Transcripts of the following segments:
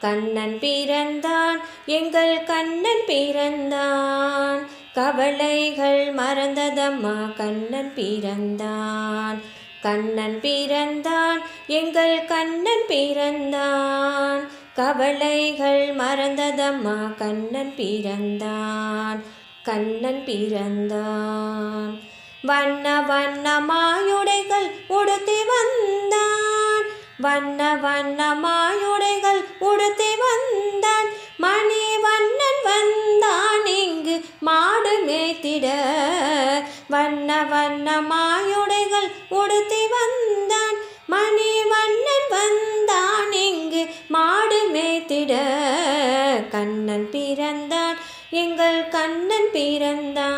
கண்ணன் பிறந்தான் எங்கள் கண்ணன் பிறந்தான். கவலைகள் மறந்ததம்மா கண்ணன் பிறந்தான். கண்ணன் பிறந்தான் எங்கள் கண்ணன் பிறந்தான். கவலைகள் மறந்ததம்மா கண்ணன் பிறந்தான். கண்ணன் பிறந்தான். வண்ண வண்ண மாயுடைகள் உடுத்தி வண்ண வண்ணமாயுடைகள் உடுத்தி வந்தான். மணி வண்ணன் வந்தான் இங்கு மாடு மேய்த்திட. வண்ண வண்ணமாயுடைகள் உடுத்தி வந்தான். மணி வண்ணன் வந்தான் இங்கு மாடு மேய்த்திட. கண்ணன் பிறந்தான் எங்கள் கண்ணன் பிறந்தான்.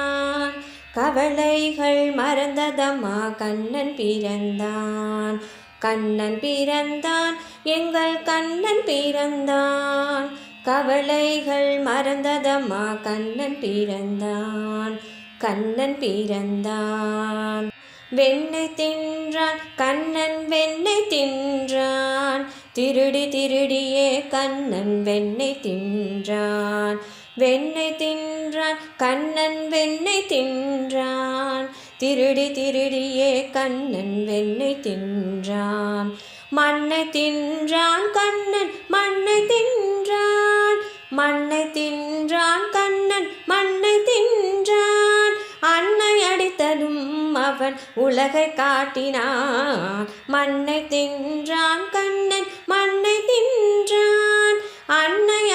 கவலைகள் மறந்ததம்மா. கண்ணன் பிறந்தான். கண்ணன் பிறந்தான். எங்கள் கண்ணன் பிறந்தான். கவலைகள் மறந்ததம்மா. கண்ணன் பிறந்தான். கண்ணன் பிறந்தான். வெண்ணை தின்றான். கண்ணன் வெண்ணை தின்றான். திருடி திருடியே கண்ணன் வெண்ணை தின்றான். வெண்ணை தின்றான் கண்ணன் வெண்ணை தின்றான். திருடி திருடியே கண்ணன் வெண்ணை தின்றான். மண்ணை தின்றான் கண்ணன் மண்ணை தின்றான். மண்ணை தின்றான் கண்ணன் மண்ணை தின்றான். அன்னை அடித்ததும் அவன் உலகை காட்டினான். மண்ணை தின்றான்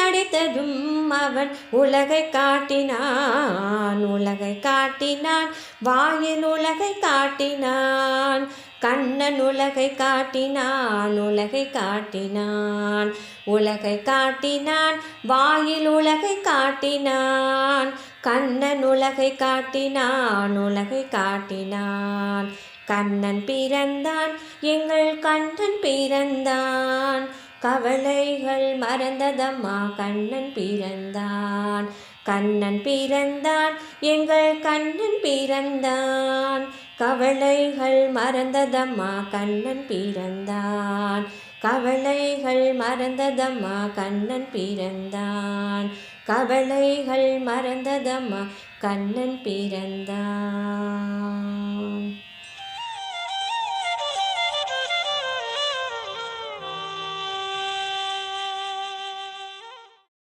அடித்ததும் அவன் உலகை காட்டினான் உலகை காட்டினான் வாயில் உலகை காட்டினான் கண்ணன் உலகை காட்டினான் உலகை காட்டினான் உலகை காட்டினான் வாயில் உலகை காட்டினான் கண்ணன் உலகை காட்டினான் உலகை காட்டினான். கண்ணன் பிறந்தான் எங்கள் கண்ணன் பிறந்தான். கவலைகள் மறந்ததம்மா. கண்ணன் பிறந்தான். கண்ணன் பிறந்தான். எங்கள் கண்ணன் பிறந்தான். கவலைகள் மறந்ததம்மா. கண்ணன் பிறந்தான். கவலைகள் மறந்ததம்மா. கண்ணன் பிறந்தான். கவலைகள் மறந்ததம்மா. கண்ணன் பிறந்தான்.